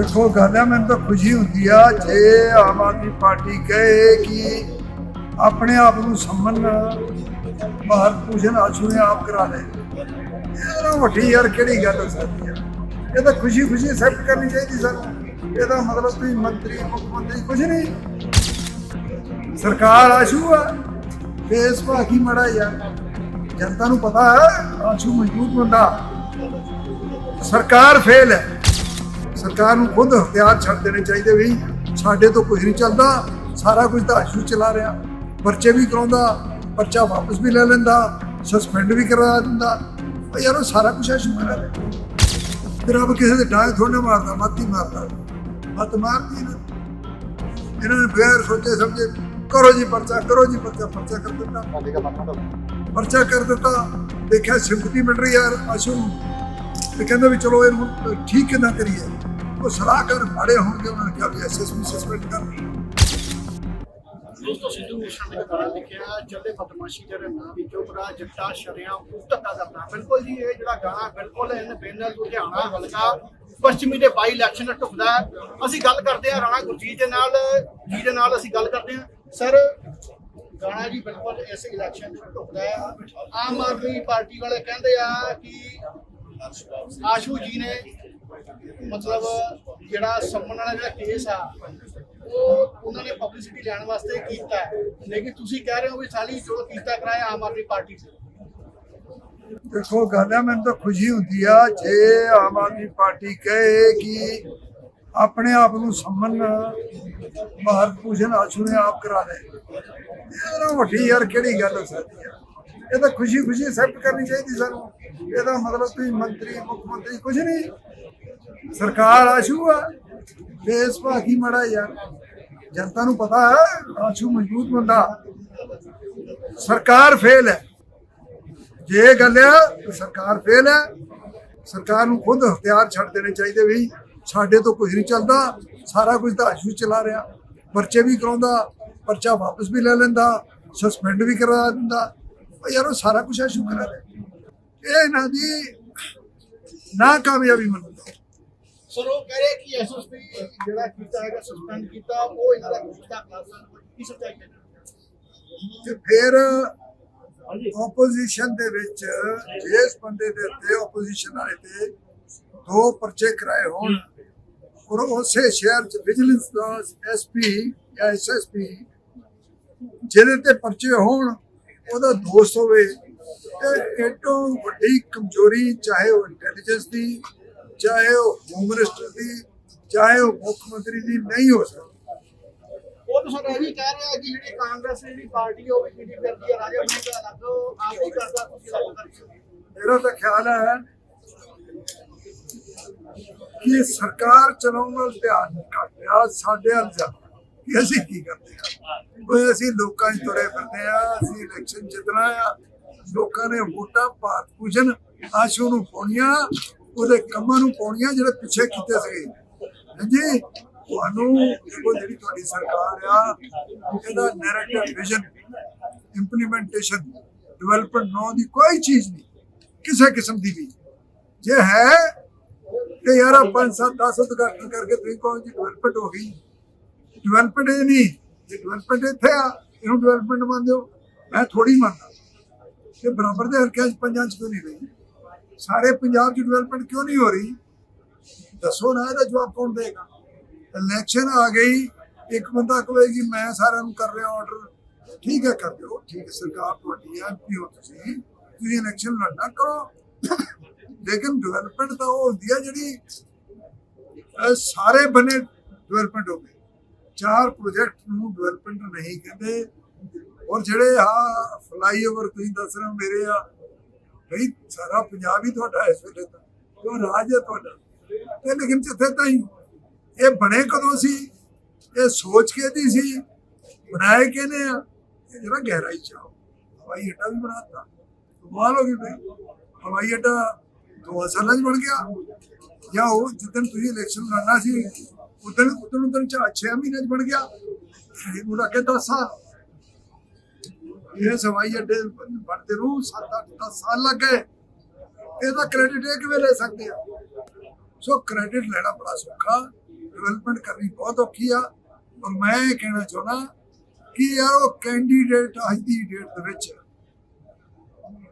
ਦੇਖੋ ਗੱਲ ਹੈ ਮੈਨੂੰ ਤਾਂ ਖੁਸ਼ੀ ਹੁੰਦੀ ਆ, ਜੇ ਆਮ ਆਦਮੀ ਪਾਰਟੀ ਕਹੇ ਕਿ ਆਪਣੇ ਆਪ ਨੂੰ ਸੰਮਨ ਭਾਰਤ ਭੂਸ਼ਣ ਆਸ਼ੂ ਨੇ ਆਪ ਕਰਾ ਲੈ। ਇਹ ਨਾ ਵੱਡੀ ਯਾਰ ਕਿਹੜੀ ਗੱਲ ਹੋ ਸਕਦੀ ਹੈ ਇਹ ਤਾਂ ਖੁਸ਼ੀ ਖੁਸ਼ੀ ਐਕਸੈਪਟ ਕਰਨੀ ਚਾਹੀਦੀ ਸਾਨੂੰ ਇਹਦਾ ਮਤਲਬ ਤੁਸੀਂ ਮੰਤਰੀ, ਮੁੱਖ ਮੰਤਰੀ ਕੁਝ ਨਹੀਂ। ਸਰਕਾਰ ਆਸ਼ੂ ਆ ਫੇਸ ਬਾਕੀ ਮੜਾ ਯਾਰ ਜਨਤਾ ਨੂੰ ਪਤਾ ਹੈ, ਆਸ਼ੂ ਮਜ਼ਬੂਤ ਬੰਦਾ। ਸਰਕਾਰ ਫੇਲ ਹੈ। ਸਰਕਾਰ ਨੂੰ ਖੁਦ ਹਥਿਆਰ ਛੱਡ ਦੇਣੇ ਚਾਹੀਦੇ ਵੀ ਸਾਡੇ ਤੋਂ ਕੁਝ ਨਹੀਂ ਚੱਲਦਾ ਸਾਰਾ ਕੁਝ ਤਾਂ ਆਸ਼ੂ ਚਲਾ ਰਿਹਾ ਪਰਚੇ ਵੀ ਕਰਾਉਂਦਾ ਪਰਚਾ ਵਾਪਸ ਵੀ ਲੈ ਲੈਂਦਾ ਸਸਪੈਂਡ ਵੀ ਕਰਾ ਦਿੰਦਾ। ਯਾਰ ਉਹ ਸਾਰਾ ਕੁਝ ਆਸ਼ੂ ਕਰਾ ਰਿਹਾ ਆਪ ਕਿਸੇ ਦੇ ਡਾਂਗ ਥੋੜੇ ਮਾਰਦਾ ਮੱਤ ਮਾਰਦਾ। ਮੱਤ ਮਾਰਦੀ ਨਾ ਇਹਨਾਂ ਨੇ ਬਗੈਰ ਸੋਚੇ ਸਮਝੇ ਕਰੋ ਜੀ ਪਰਚਾ ਕਰੋ ਜੀ ਪਰਚਾ ਪਰਚਾ ਕਰ ਦਿੱਤਾ। ਪਰਚਾ ਕਰ ਦਿੱਤਾ। ਦੇਖਿਆ ਸਿੰਪਤੀ ਮਿਲ ਰਹੀ ਯਾਰ ਆਸ਼ੂ ਨੂੰ ਤੇ ਕਹਿੰਦੇ ਵੀ ਚਲੋ ਇਹਨੂੰ ਠੀਕ ਕਿੱਦਾਂ ਕਰੀਏ। ਉਹ ਸਲਾਹਕਾਰ ਮਾੜੇ ਹੋਣਗੇ ਉਹਨਾਂ ਨੇ ਕਿਹਾ ਵੀ ਐਸਐਸਪੀ ਸਸਪੈਂਡ ਕਰ ਦੋਸਤੋ ਸਿੱਧੂ ਮਿਸ਼ਨ ਨੇ ਗਾਣਾ ਲਿਖਿਆ ਚੱਲੇ ਬਦਮਾਸ਼ੀ ਤੇਰੇ ਨਾਂ ਦੀ ਚੋਪੜਾ ਜੱਟਾ ਸ਼ਰਿਆਂ ਧੱਕਾ ਕਰਦਾ ਬਿਲਕੁਲ ਜੀ ਇਹ ਜਿਹੜਾ ਗਾਣਾ ਬਿਲਕੁਲ ਇਹਨ ਬੇਨਲ ਲੁਧਿਆਣਾ ਹਲਕਾ ਪੱਛਮੀ ਦੇ ਬਾਈ ਇਲੈਕਸ਼ਨ ਢੁਕਦਾ ਅਸੀਂ ਗੱਲ ਕਰਦੇ ਹਾਂ ਰਾਣਾ ਗੁਰਜੀਤ ਦੇ ਨਾਲ ਜੀ ਦੇ ਨਾਲ ਅਸੀਂ ਗੱਲ ਕਰਦੇ ਹਾਂ ਸਰ ਗਾਣਾ ਜੀ ਬਿਲਕੁਲ ਇਸ ਇਲੈਕਸ਼ਨ ਵਿੱਚ ਢੁਕਦਾ ਹੈ ਆਮ ਆਦਮੀ ਪਾਰਟੀ ਵਾਲੇ ਕਹਿੰਦੇ ਆ ਕਿ ਆਸ਼ੂ ਜੀ ਨੇ ਮਤਲਬ ਜਿਹੜਾ ਸੰਮਨ ਵਾਲਾ ਜਿਹੜਾ ਕੇਸ ਆ, ਉਹ ਉਹਨਾਂ ਨੇ ਪਬਲਿਸਿਟੀ ਲੈਣ ਵਾਸਤੇ ਕੀਤਾ ਲੇਕਿਨ ਤੁਸੀਂ ਕਹਿ ਰਹੇ ਹੋ ਵੀ ਸਾਲੀ ਜੋ ਕੀਤਾ ਕਰਾਇਆ ਆਮ ਆਦਮੀ ਪਾਰਟੀ ਸੇ ਦੇਖੋ, ਗੱਲ ਹੈ, ਮੈਨੂੰ ਤਾਂ ਖੁਸ਼ੀ ਹੁੰਦੀ ਆ ਜੇ ਆਮ ਆਦਮੀ ਪਾਰਟੀ ਕਹੇ ਕਿ ਆਪਣੇ ਆਪ ਨੂੰ ਸੰਮਨ ਭਾਰਤ ਭੂਸ਼ਣ ਆਸ਼ੂ ਨੇ ਆਪ ਕਰਾ ਲੈ ਇਹ ਵੱਡੀ ਯਾਰ ਕਿਹੜੀ ਗੱਲ ਹੋ ਸਕਦੀ ਹੈ ਇਹ ਤਾਂ ਖੁਸ਼ੀ ਖੁਸ਼ੀ ਐਕਸੈਪਟ ਕਰਨੀ ਚਾਹੀਦੀ ਸਾਨੂੰ। ਇਹਦਾ ਮਤਲਬ ਤੁਸੀਂ ਮੰਤਰੀ, ਮੁੱਖ ਮੰਤਰੀ ਕੁਝ ਨਹੀਂ। ਸਰਕਾਰ ਆਸ਼ੂ ਆ ਫੇਸ ਬਾਕੀ ਮੜਾ ਯਾਰ ਜਨਤਾ ਨੂੰ ਪਤਾ ਹੈ, ਆਸ਼ੂ ਮਜ਼ਬੂਤ ਬੰਦਾ। ਸਰਕਾਰ ਫੇਲ ਹੈ। ਜੇ ਗੱਲ ਆ ਸਰਕਾਰ ਫੇਲ ਹੈ। ਸਰਕਾਰ ਨੂੰ ਖੁਦ ਹਥਿਆਰ ਛੱਡ ਦੇਣੇ ਚਾਹੀਦੇ ਵੀ ਸਾਡੇ ਤੋਂ ਕੁਝ ਨਹੀਂ ਚੱਲਦਾ। ਸਾਰਾ ਕੁਝ ਤਾਂ ਆਸ਼ੂ ਚਲਾ ਰਿਹਾ। ਪਰਚੇ ਵੀ ਕਰਾਉਂਦਾ, ਪਰਚਾ ਵਾਪਸ ਵੀ ਲੈ ਲੈਂਦਾ ਸਸਪੈਂਡ ਵੀ ਕਰਾ ਦਿੰਦਾ। ਉਹ ਯਾਰ ਉਹ ਸਾਰਾ ਕੁਝ ਆਸ਼ੂ ਕਰਾ ਰਿਹਾ ਇਹ ਇਹਨਾਂ ਦੀ ਨਾ ਕਾਮਯਾਬੀ ਮੰਨਦਾ। ਸਰ ਉਹ ਕਹਿ ਰਹੇ ਕਿ ਐਸਐਸਪੀ ਜਿਹੜਾ ਕੀਤਾ ਹੈਗਾ ਸਸਪੈਂਡ ਕੀਤਾ ਉਹ ਇਹਨਾਂ ਦਾ ਕੀਤਾ ਕਲਾਸਾਂ ਕੀ ਸੱਚਾਈ ਹੈ? ਤੇ ਫਿਰ ਆਪੋਜੀਸ਼ਨ ਦੇ ਵਿੱਚ ਜਿਸ ਬੰਦੇ ਦੇ ਉੱਤੇ ਆਪੋਜੀਸ਼ਨ ਵਾਲੇ ਤੇ ਦੋ ਪਰਚੇ ਕਰਾਏ ਹੋਣ ਔਰ ਉਸੇ ਸ਼ਹਿਰ ਚ ਵਿਜੀਲੈਂਸ ਦਾ ਐਸਪੀ ਜਾਂ ਐਸਐਸਪੀ ਜਿਹਦੇ ਤੇ ਪਰਚੇ ਹੋਣ ਉਹਦਾ ਦੋਸਤ ਹੋਵੇ ਇਹ ਏਟੋ ਵੱਡੀ ਕਮਜ਼ੋਰੀ ਚਾਹੇ ਉਹ ਇੰਟੈਲੀਜੈਂਸ ਦੀ ਚਾਹੇ ਉਹ ਹੋਮ ਮਿਨਿਸਟਰ ਦੀ ਚਾਹੇ ਉਹ ਮੁੱਖ ਮੰਤਰੀ ਦੀ ਨਹੀਂ ਹੋ ਸਕਦੀ ਉਹ ਤਾਂ ਸਰ ਇਹ ਵੀ ਕਹਿ ਰਿਹਾ ਕਿ ਜਿਹੜੀ ਕਾਂਗਰਸ ਦੀ ਜਿਹੜੀ ਪਾਰਟੀ ਹੈ ਉਹ ਵੀ ਜਿਹੜੀ ਕਰਦੀ ਹੈ ਰਾਜਾ ਬਣੀ ਦਾ ਅਲੱਗ ਆਪ ਹੀ ਕਰਦਾ ਤੁਸੀਂ ਅਲੱਗ ਕਰ ਸਕਦੇ ਹੋ। ਮੇਰਾ ਤਾਂ ਖਿਆਲ ਹੈ ਕਿ ਸਰਕਾਰ ਚਲਾਉਣ ਵੱਲ ਧਿਆਨ ਘੱਟ ਰਿਹਾ ਸਾਡੇ ਜ਼ਿਆਦਾ ਕਿ ਅਸੀਂ ਕੀ ਕਰਦੇ ਹਾਂ? ਉਹ ਅਸੀਂ ਲੋਕਾਂ 'ਚ ਤੁਰੇ ਫਿਰਦੇ ਆ ਅਸੀਂ ਇਲੈਕਸ਼ਨ ਜਿੱਤਣਾ ਆ। ਲੋਕਾਂ ਨੇ ਵੋਟਾਂ ਭਾਰਤ ਭੂਸ਼ਣ ਆਸ਼ੂ ਨੂੰ ਪਾਉਣੀਆਂ, ਉਹਦੇ ਕੰਮਾਂ ਨੂੰ ਪਾਉਣੀਆਂ ਜਿਹੜੇ ਪਿੱਛੇ ਕੀਤੇ ਸੀਗੇ। ਹਾਂਜੀ ਤੁਹਾਨੂੰ ਦੇਖੋ ਜਿਹੜੀ ਤੁਹਾਡੀ ਸਰਕਾਰ ਆ, ਇਹਦਾ ਨੈਰੇਟਿਵ ਵਿਜ਼ਨ ਇੰਪਲੀਮੈਂਟੇਸ਼ਨ ਡਿਵੈਲਪਮੈਂਟ ਨੋ ਦੀ ਕੋਈ ਚੀਜ਼ ਨਹੀਂ, ਕਿਸੇ ਕਿਸਮ ਦੀ ਵੀ। ਜੇ ਹੈ, ਤੇ ਯਾਰ 5 7 10 ਉਦਘਾਟਨ ਕਰਕੇ ਤੁਸੀਂ ਕਹੋ ਜੀ ਡਿਵੈਲਪਮੈਂਟ ਹੋ ਗਈ। ਡਿਵੈਲਪਮੈਂਟ ਇਹ ਨਹੀਂ। ਜੇ ਡਿਵੈਲਪਮੈਂਟ ਇੱਥੇ ਆ, ਇਹਨੂੰ ਡਿਵੈਲਪਮੈਂਟ ਮੰਨਦੇ ਹੋ। ਮੈਂ ਥੋੜੀ ਮੰਨਦਾ। ਕਿ ਬਰਾਬਰ ਦੇ ਹਲਕਿਆਂ 'ਚ, ਪੰਜਾਂ 'ਚ ਕਿਉਂ ਨਹੀਂ ਰਹੀ? ਸਾਰੇ ਪੰਜਾਬ 'ਚ ਡਿਵੈਲਪਮੈਂਟ ਕਿਉਂ ਨਹੀਂ ਹੋ ਰਹੀ? ਦੱਸੋ ਨਾ, ਇਹਦਾ ਜਵਾਬ ਕੌਣ ਦੇਗਾ? ਇਲੈਕਸ਼ਨ ਆ ਗਈ, ਇੱਕ ਬੰਦਾ ਕਹੇਗੀ, ਮੈਂ ਸਾਰਿਆਂ ਨੂੰ ਕਰ ਰਿਹਾ ਆਰਡਰ ਠੀਕ ਹੈ, ਕਰ ਦਿਓ। ਠੀਕ ਹੈ, ਸਰਕਾਰ ਤੁਹਾਡੀ ਹੈ ਐਮਪੀ ਹੋ ਤੁਸੀਂ। ਤੁਸੀਂ ਇਲੈਕਸ਼ਨ ਲੜਨਾ ਕਰੋ। ਲੇਕਿਨ ਡਿਵੈਲਪਮੈਂਟ ਤਾਂ ਉਹ ਹੁੰਦੀ ਹੈ ਜਿਹੜੀ ਸਾਰੇ ਬਨੇ ਡਿਵੈਲਪਮੈਂਟ ਹੋ ਗਏ ਚਾਰ ਪ੍ਰੋਜੈਕਟ ਨੂੰ ਡਿਵੈਲਪਮੈਂਟ ਨਹੀਂ ਕਹਿੰਦੇ। ਔਰ ਜਿਹੜੇ ਆ ਫਲਾਈਓਵਰ ਤੁਸੀਂ ਦੱਸ ਰਹੇ ਹੋ ਮੇਰੇ ਆ, ਬਈ ਸਾਰਾ ਪੰਜਾਬ ਹੀ ਤੁਹਾਡਾ ਇਸ ਵੇਲੇ ਤਾਂ, ਕਿਉਂ ਰਾਜ ਹੈ ਤੁਹਾਡਾ? ਤੇ ਲੇਕਿਨ ਜਿੱਥੇ ਤਾਈਂ ਇਹ ਬਣੇ ਕਦੋਂ ਸੀ? ਇਹ ਸੋਚ ਕੇ ਦੀ ਸੀ? ਬਣਾਏ ਕਿਹਨੇ ਆ? ਇਹ ਜਿਹੜਾ ਗਹਿਰਾਈ ਚ ਆਓ। ਹਵਾਈ ਅੱਡਾ ਵੀ ਬਣਾਤਾ। ਕਮਾਲ ਹੋ ਗਈ ਬਈ। ਹਵਾਈ ਅੱਡਾ ਦੋ ਸਾਲਾਂ ਚ ਬਣ ਗਿਆ। ਜਾਂ ਉਹ ਜਿੱਦਣ ਤੁਸੀਂ ਇਲੈਕਸ਼ਨ ਲੜਨਾ ਸੀ ਉਦੋਂ ਉਦੋਂ ਉਦੋਂ ਚ 6 ਮਹੀਨੇ ਚ ਬਣ ਗਿਆ। ਇਹ ਉਹਦਾ ਕਿ 10 ਸਾਲ ਇਹ ਸਵਾਈ ਅੱਡੇ ਬਣਦੇ ਨੂੰ 7 8 10 ਸਾਲ ਲੱਗ ਗਏ। ਇਹਦਾ ਕ੍ਰੈਡਿਟ ਇਹ ਕਿਵੇਂ ਲੈ ਸਕਦੇ ਆ? ਸੋ ਕ੍ਰੈਡਿਟ ਲੈਣਾ ਬੜਾ ਸੌਖਾ। ਡਿਵੈਲਪਮੈਂਟ ਕਰਨੀ ਬਹੁਤ ਔਖੀ ਆ। ਔਰ ਮੈਂ ਇਹ ਕਹਿਣਾ ਚਾਹੁੰਦਾ ਕਿ ਯਾਰ ਉਹ ਕੈਂਡੀਡੇਟ ਅੱਜ ਦੀ ਡੇਟ ਦੇ ਵਿੱਚ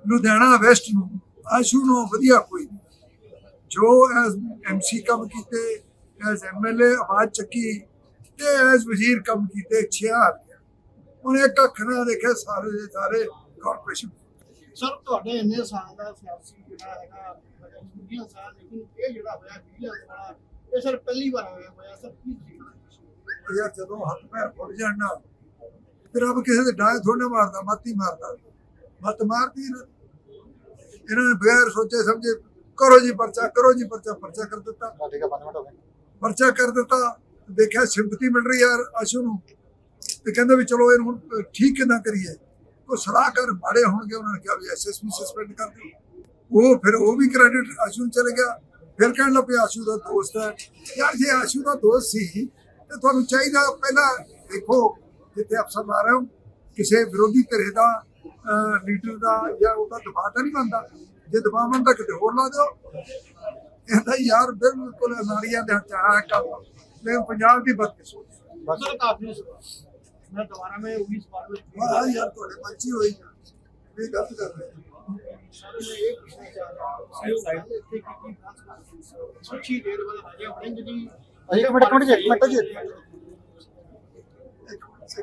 ਲੁਧਿਆਣਾ ਵੈਸਟ ਨੂੰ, ਆਸ਼ੂ ਨੂੰ ਵਧੀਆ ਕੋਈ ਨਹੀਂ ਜੋ ਐਸ ਐਮਸੀ ਕੰਮ ਕੀਤੇ ਐਸ ਐਮਐਲਏ ਆਵਾਜ਼ ਚੱਕੀ ਤੇ ਐਸ ਵਜ਼ੀਰ ਕੰਮ ਕੀਤੇ ਛਿਆ ਗਿਆ ਹੁਣ ਇੱਕ ਅੱਖ ਨਾਲ ਦੇਖਿਆ ਸਾਰੇ ਦੇ ਸਾਰੇ ਕਾਰਪੋਰੇਸ਼ਨ ਸਰ ਤੁਹਾਡੇ ਇੰਨੇ ਸਾਲ ਦਾ ਸਿਆਸੀ ਜਿਹੜਾ ਹੈਗਾ ਦੁਨੀਆ ਸਾਲ ਲੇਕਿਨ ਇਹ ਜਿਹੜਾ ਹੋਇਆ ਵਿਜੀਲੈਂਸ ਵਾਲਾ ਇਹ ਸਰ ਪਹਿਲੀ ਵਾਰ ਹੋਇਆ ਹੋਇਆ ਸਰ ਕੀ ਸੀ ਯਾਰ ਜਦੋਂ ਹੱਥ ਪੈਰ ਫੁੱਟ ਜਾਣ ਨਾ ਫਿਰ ਆਪ ਕਿਸੇ ਦੇ ਡਾਇ ਥੋੜੇ ਮਾਰਦਾ ਮੱਤੀ ਮਾਰਦਾ। ਮੱਤ ਮਾਰਦੀ ਨਾ। ਇਹਨਾਂ ਨੇ ਬਗੈਰ ਸੋਚੇ ਸਮਝੇ ਕਰੋ ਜੀ ਪਰਚਾ ਕਰੋ ਜੀ ਪਰਚਾ ਪਰਚਾ ਕਰ ਦਿੱਤਾ। ਠੀਕ ਹੈ 5 ਮਿੰਟ ਹੋ ਗਏ। ਪਰਚਾ ਕਰ ਦਿੱਤਾ ਦੇਖਿਆ ਸਿੰਪਥੀ ਮਿਲ ਰਹੀ ਯਾਰ ਅਸ਼ੂ ਨੂੰ ਤੇ ਕਹਿੰਦੇ ਵੀ ਚਲੋ ਇਹਨੂੰ ਹੁਣ ਠੀਕ ਕਿਦਾਂ ਕਰੀਏ। ਉਹ ਸਲਾਹਕਾਰ ਮਾੜੇ ਹੋਣਗੇ, ਉਹਨਾਂ ਨੇ ਕਿਹਾ ਵੀ ਐਸਐਸਪੀ ਸਸਪੈਂਡ ਕਰ ਦਿਓ। ਉਹ ਫਿਰ ਉਹ ਵੀ ਕ੍ਰੈਡਿਟ ਆਸ਼ੂ ਨੂੰ ਚਲੇ ਗਿਆ। ਫਿਰ ਕਹਿਣ ਲੱਗ ਪਿਆ ਆਸ਼ੂ ਦਾ ਦੋਸਤ ਹੈ। ਯਾਰ ਜੇ ਆਸ਼ੂ ਦਾ ਦੋਸਤ ਸੀ, ਤੇ ਤੁਹਾਨੂੰ ਚਾਹੀਦਾ ਪਹਿਲਾਂ ਦੇਖੋ ਜਿੱਥੇ ਅਫਸਰ ਲਾ ਰਹੇ ਹੋ, ਕਿਸੇ ਵਿਰੋਧੀ ਧਿਰੇ ਦਾ ਲੀਡਰ ਦਾ ਜਾਂ ਉਹਦਾ ਦਬਾਅ ਤਾਂ ਨਹੀਂ ਬਣਦਾ। ਜੇ ਦਬਾਅ ਬਣਦਾ, ਕਿਤੇ ਹੋਰ ਲਾ ਦਿਓ। ਇਹਦਾ ਯਾਰ ਬਿਲਕੁਲ ਨਾਰੀਆਂ ਦੇ ਹੱਥ ਆ ਕੰਮ ਲੇਕਿਨ ਪੰਜਾਬ ਦੀ ਬਦਕਿਸਮਤ ਬਸ ਕਾਫੀ ਮੈਂ ਦੁਬਾਰਾ ਮੈਂ ਉਹੀ ਸਵਾਲ ਵਿੱਚ ਵਾਹ ਯਾਰ ਤੁਹਾਡੇ ਬੱਚੀ ਹੋਈ ਇਹ ਗਲਤ ਕਰ ਰਹੇ ਹੋ। ਸਰ ਮੈਂ ਇਹ ਪੁੱਛਣਾ ਚਾਹ ਰਿਹਾ ਸਾਈਡ ਇੱਥੇ ਕੀ ਕੀ ਪ੍ਰੈਸ ਕਾਨਫਰੰਸ ਅੱਛੀ ਦੇਰ ਬਾਅਦ ਹਾਜੇ ਆਪਣੇ ਜਿਹੜੀ ਇੱਕ ਮਿੰਟ ਇੱਕ ਮਿੰਟ ਜੀ ਇੱਕ ਮਿੰਟ ਜੀ ਇੱਕ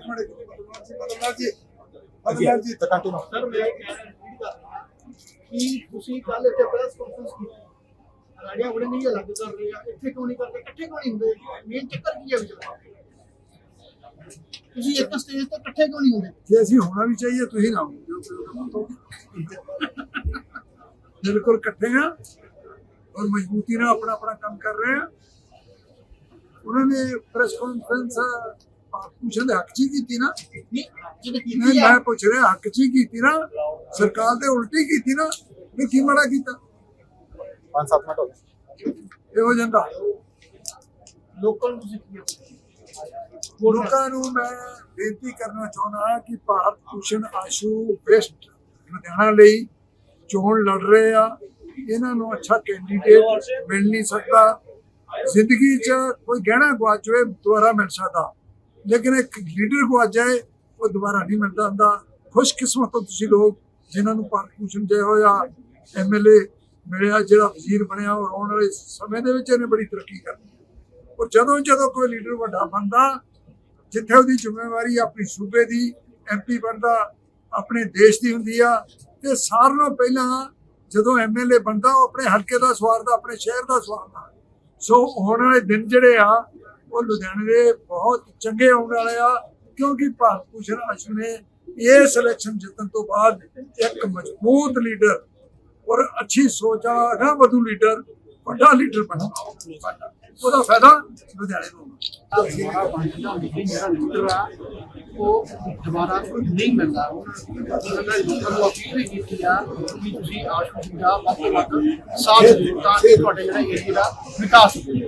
ਮਿੰਟ ਬਦਲਣਾ ਜੀ ਬਦਲਣਾ ਜੀ ਤਾਂ ਕੰਟੀਨਿਊ ਸਰ ਮੈਂ ਕਹਿ ਰਿਹਾ ਕਿ ਤੁਸੀਂ ਕੱਲ ਇੱਥੇ ਪ੍ਰੈਸ ਕਾਨਫਰੰਸ ਕੀਤੀ ਰਾੜੀਆਂ ਬੜੇ ਨਹੀਂ ਅਲੱਗ ਕਰ ਰਹੇ ਆ ਇੱਥੇ ਕਿਉਂ ਨਹੀਂ ਕਰਦੇ ਇਕੱਠੇ ਕਿਉਂ ਨਹੀਂ ਹੁੰਦੇ? ਮੇਨ ਚੱਕਰ ਕੀ ਹੈ ਵਿਚਾਰਾ ਤੁਸੀਂ ਇੱਕ ਸਟੇਜ ਤੇ ਇਕੱਠੇ ਕਿਉਂ ਨਹੀਂ ਹੁੰਦੇ? ਜੇ ਅਸੀਂ ਹੋਣਾ ਵੀ ਚਾਹੀਏ ਤੁਸੀਂ ਨਾ ਹੋ ਬਿਲਕੁਲ ਇਕੱਠੇ ਆ ਔਰ ਮਜ਼ਬੂਤੀ ਨਾਲ ਆਪਣਾ ਆਪਣਾ ਕੰਮ ਕਰ ਰਹੇ ਆ। ਉਹਨਾਂ ਨੇ ਪ੍ਰੈਸ ਕਾਨਫਰੰਸ ਪੁੱਛਣ ਦੇ ਹੱਕ 'ਚ ਕੀਤੀ ਨਾ। ਨਹੀਂ ਨਹੀਂ ਮੈਂ ਪੁੱਛ ਰਿਹਾ ਹੱਕ 'ਚ ਕੀਤੀ ਨਾ। ਸਰਕਾਰ ਦੇ ਉਲਟੀ ਕੀਤੀ ਨਾ। ਵੀ ਕੀ ਮਾੜਾ ਕੀਤਾ? 5-7 ਮਿੰਟ ਹੋ ਗਏ। ਇਹ ਹੋ ਜਾਂਦਾ ਲੋਕਾਂ ਨੂੰ ਤੁਸੀਂ ਕੀ ਆਖਦੇ? ਲੋਕਾਂ ਨੂੰ ਮੈਂ ਬੇਨਤੀ ਕਰਨਾ ਚਾਹੁੰਦਾ ਕਿ ਭਾਰਤ ਭੂਸ਼ਣ ਆਸ਼ੂ ਵੈਸਟ ਲੁਧਿਆਣਾ ਲਈ ਚੋਣ ਲੜ ਰਹੇ ਆ। ਇਹਨਾਂ ਨੂੰ ਅੱਛਾ ਕੈਂਡੀਡੇਟ ਮਿਲ ਨਹੀਂ ਸਕਦਾ। ਜ਼ਿੰਦਗੀ 'ਚ ਕੋਈ ਗਹਿਣਾ ਗਵਾਚ ਜਾਵੇ ਦੁਬਾਰਾ ਮਿਲ ਸਕਦਾ। ਲੇਕਿਨ ਇੱਕ ਲੀਡਰ ਗਵਾਚ ਜਾਏ ਉਹ ਦੁਬਾਰਾ ਨਹੀਂ ਮਿਲਦਾ ਹੁੰਦਾ। ਖੁਸ਼ਕਿਸਮਤ ਹੋ ਤੁਸੀਂ ਲੋਕ ਜਿਨ੍ਹਾਂ ਨੂੰ ਭਾਰਤ ਭੂਸ਼ਣ ਜੈ ਹੋਇਆ ਐਮਐਲਏ ਮਿਲਿਆ, ਜਿਹੜਾ ਵਜ਼ੀਰ ਬਣਿਆ ਔਰ ਆਉਣ ਵਾਲੇ ਸਮੇਂ ਦੇ ਵਿੱਚ ਇਹਨੇ ਬੜੀ ਤਰੱਕੀ ਕਰਨੀ ਔਰ ਜਦੋਂ ਜਦੋਂ ਕੋਈ ਲੀਡਰ ਵੱਡਾ ਬਣਦਾ, ਜਿੱਥੇ ਉਹਦੀ ਜ਼ਿੰਮੇਵਾਰੀ ਆਪਣੀ ਸੂਬੇ ਦੀ ਐਮਪੀ ਬਣਦਾ, ਆਪਣੇ ਦੇਸ਼ ਦੀ ਹੁੰਦੀ ਆ, ਤੇ ਸਾਰਿਆਂ ਨਾਲੋਂ ਪਹਿਲਾਂ ਜਦੋਂ ਐਮਐਲਏ ਬਣਦਾ, ਉਹ ਆਪਣੇ ਹਲਕੇ ਦਾ ਸਵਾਰਦਾ, ਆਪਣੇ ਸ਼ਹਿਰ ਦਾ ਸਵਾਰਦਾ। ਸੋ ਆਉਣ ਵਾਲੇ ਦਿਨ ਜਿਹੜੇ ਆ, ਉਹ ਲੁਧਿਆਣੇ ਦੇ ਬਹੁਤ ਚੰਗੇ ਆਉਣ ਵਾਲੇ ਆ, ਕਿਉਂਕਿ ਭਾਰਤ ਭੂਸ਼ਣ ਆਸ਼ੂ ਨੇ ਇਸ ਇਲੈਕਸ਼ਨ ਜਿੱਤਣ ਤੋਂ ਬਾਅਦ ਇੱਕ ਮਜ਼ਬੂਤ ਲੀਡਰ ਔਰ ਅੱਛੀ ਸੋਚ ਵਾਲਾ ਅਗਾ ਲੀਡਰ, ਵੱਡਾ ਲੀਡਰ ਬਣਾ ਉਹਦਾ ਫਾਇਦਾ ਲੁਧਿਆਣੇ ਨੂੰ ਉਹ ਦੁਬਾਰਾ ਨਹੀਂ ਮਿਲਦਾ। ਉਹਨਾਂ ਨੂੰ ਅਪੀਲ ਵੀ ਕੀਤੀ ਆ ਕਿ ਤੁਸੀਂ ਆਸ਼ੂ ਦਾ ਵੱਧ ਤੋਂ ਵੱਧ ਸਾਥ ਦਿਓ ਤੁਹਾਡੇ ਜਿਹੜਾ ਏਰੀਆ ਦਾ ਵਿਕਾਸ ਹੋਵੇ